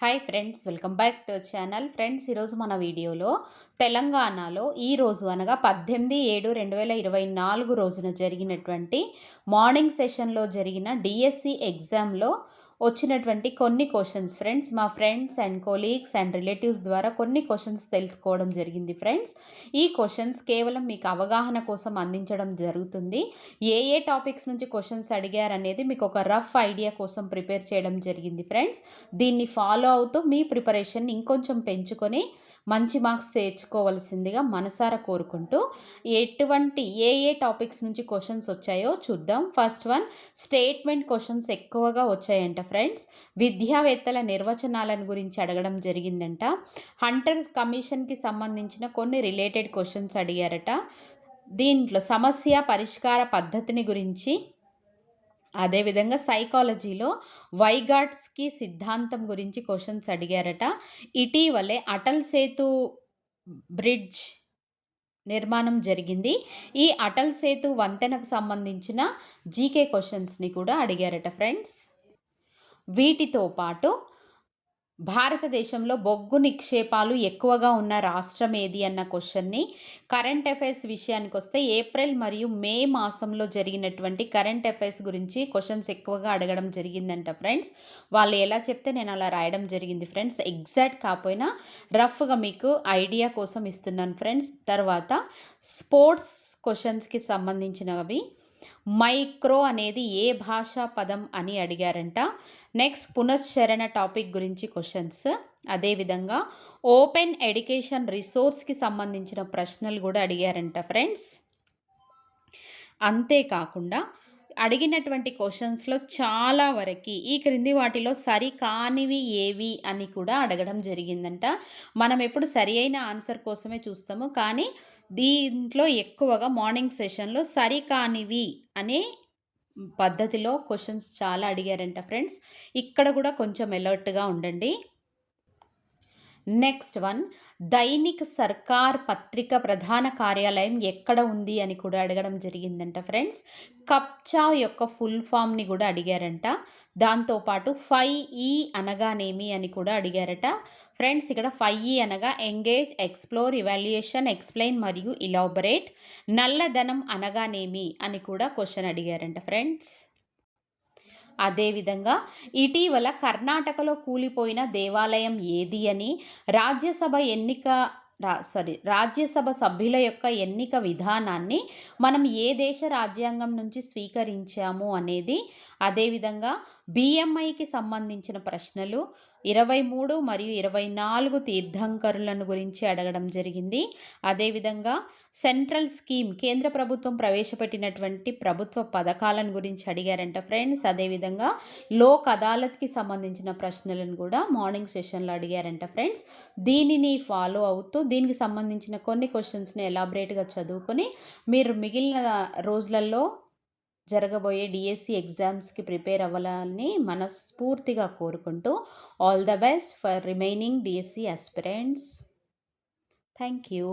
Hi friends welcome back to channel friends ఈరోజు మన వీడియోలో తెలంగాణలో ఈ రోజు అనగా పద్దెనిమిది ఏడు రెండు వేల ఇరవై నాలుగు రోజున జరిగినటువంటి మార్నింగ్ సెషన్లో జరిగిన డిఎస్సి ఎగ్జామ్లో వచ్చినటువంటి కొన్ని క్వశ్చన్స్ ఫ్రెండ్స్ మా friends and colleagues and relatives ద్వారా కొన్ని క్వశ్చన్స్ తెలుసుకోవడం జరిగింది ఫ్రెండ్స్ ఈ క్వశ్చన్స్ కేవలం మీకు అవగాహన కోసం అందించడం జరుగుతుంది. ఏ ఏ టాపిక్స్ నుంచి క్వశ్చన్స్ అడిగారనేది మీకు ఒక రఫ్ ఐడియా కోసం ప్రిపేర్ చేయడం జరిగింది ఫ్రెండ్స్ దీన్ని ఫాలో అవుతూ మీ ప్రిపరేషన్ ఇంకొంచెం పెంచుకొని మంచి మార్క్స్ తెచ్చుకోవలసిందిగా మనసారా కోరుకుంటూ ఎటువంటి ఏ ఏ టాపిక్స్ నుంచి క్వశ్చన్స్ వచ్చాయో చూద్దాం. ఫస్ట్ వన్ స్టేట్మెంట్ క్వశ్చన్స్ ఎక్కువగా వచ్చాయంట ఫ్రెండ్స్. విద్యావేత్తల నిర్వచనాలను గురించి అడగడం జరిగిందంట. హంటర్ కమిషన్కి సంబంధించిన కొన్ని రిలేటెడ్ క్వశ్చన్స్ అడిగారట. దీంట్లో సమస్య పరిష్కార పద్ధతిని గురించి అదేవిధంగా సైకాలజీలో వైగాట్స్కి సిద్ధాంతం గురించి క్వశ్చన్స్ అడిగారట. ఇటీవలే అటల్ సేతు బ్రిడ్జ్ నిర్మాణం జరిగింది. ఈ అటల్ సేతు వంతెనకు సంబంధించిన జీకే క్వశ్చన్స్ని కూడా అడిగారట ఫ్రెండ్స్ వీటితో పాటు భారతదేశంలో బొగ్గు నిక్షేపాలు ఎక్కువగా ఉన్న రాష్ట్రం ఏది అన్న క్వశ్చన్ని కరెంట్ అఫైర్స్ విషయానికి వస్తే ఏప్రిల్ మరియు మే మాసంలో జరిగినటువంటి కరెంట్ అఫైర్స్ గురించి క్వశ్చన్స్ ఎక్కువగా అడగడం జరిగిందంట ఫ్రెండ్స్. వాళ్ళు ఎలా చెప్తే నేను అలా రాయడం జరిగింది ఫ్రెండ్స్. ఎగ్జాక్ట్ కాకపోయినా రఫ్గా మీకు ఐడియా కోసం ఇస్తున్నాను ఫ్రెండ్స్. తర్వాత స్పోర్ట్స్ క్వశ్చన్స్కి సంబంధించినవి. మైక్రో అనేది ఏ భాషా పదం అని అడిగారంట. నెక్స్ట్ పునశ్చరణ టాపిక్ గురించి క్వశ్చన్స్. అదేవిధంగా ఓపెన్ ఎడ్యుకేషన్ రిసోర్స్కి సంబంధించిన ప్రశ్నలు కూడా అడిగారంట ఫ్రెండ్స్. అంతేకాకుండా అడిగినటువంటి క్వశ్చన్స్లో చాలా వరకు ఈ క్రింది వాటిలో సరి కానివి ఏవి అని కూడా అడగడం జరిగిందంట. మనం ఎప్పుడు సరి అయిన ఆన్సర్ కోసమే చూస్తాము. కానీ దీంట్లో ఎక్కువగా మార్నింగ్ సెషన్లో సరికానివి అనే పద్ధతిలో క్వశ్చన్స్ చాలా అడిగారంట ఫ్రెండ్స్. ఇక్కడ కూడా కొంచెం అలర్ట్గా ఉండండి. నెక్స్ట్ వన్ దైనిక్ సర్కార్ పత్రిక ప్రధాన కార్యాలయం ఎక్కడ ఉంది అని కూడా అడగడం జరిగిందంట ఫ్రెండ్స్ కప్చా యొక్క ఫుల్ ఫామ్ని కూడా అడిగారంట. దాంతోపాటు ఫైవ్ ఈ అనగానేమి అని కూడా అడిగారట. ఫ్రెండ్స్ ఇక్కడ ఫైవ్ ఈ అనగా ఎంగేజ్ ఎక్స్ప్లోర్ ఇవాల్యుయేషన్ ఎక్స్ప్లెయిన్ మరియు ఇలాబరేట్ నల్లధనం అనగానేమి అని కూడా క్వశ్చన్ అడిగారంట ఫ్రెండ్స్ అదేవిధంగా ఇటీవల కర్ణాటకలో కూలిపోయిన దేవాలయం ఏది అని రాజ్యసభ ఎన్నిక రా సారీ రాజ్యసభ సభ్యుల యొక్క ఎన్నిక విధానాన్ని మనం ఏ దేశ రాజ్యాంగం నుంచి స్వీకరించాము అనేది అదేవిధంగా బిఎంఐకి సంబంధించిన ప్రశ్నలు ఇరవై మూడు మరియు ఇరవై నాలుగు తీర్థంకరులను గురించి అడగడం జరిగింది. అదేవిధంగా సెంట్రల్ స్కీమ్ కేంద్ర ప్రభుత్వం ప్రవేశపెట్టినటువంటి ప్రభుత్వ పథకాలను గురించి అడిగారంట ఫ్రెండ్స్. అదేవిధంగా లోక్ అదాలత్కి సంబంధించిన ప్రశ్నలను కూడా మార్నింగ్ సెషన్లో అడిగారంట ఫ్రెండ్స్. దీనిని ఫాలో అవుతూ దీనికి సంబంధించిన కొన్ని క్వశ్చన్స్ని ఎలాబరేట్గా చదువుకొని మీరు మిగిలిన రోజులలో జరగబోయే డిఎస్సి ఎగ్జామ్స్కి ప్రిపేర్ అవ్వాలని మనస్ఫూర్తిగా కోరుకుంటూ all the best for remaining DSC aspirants thank you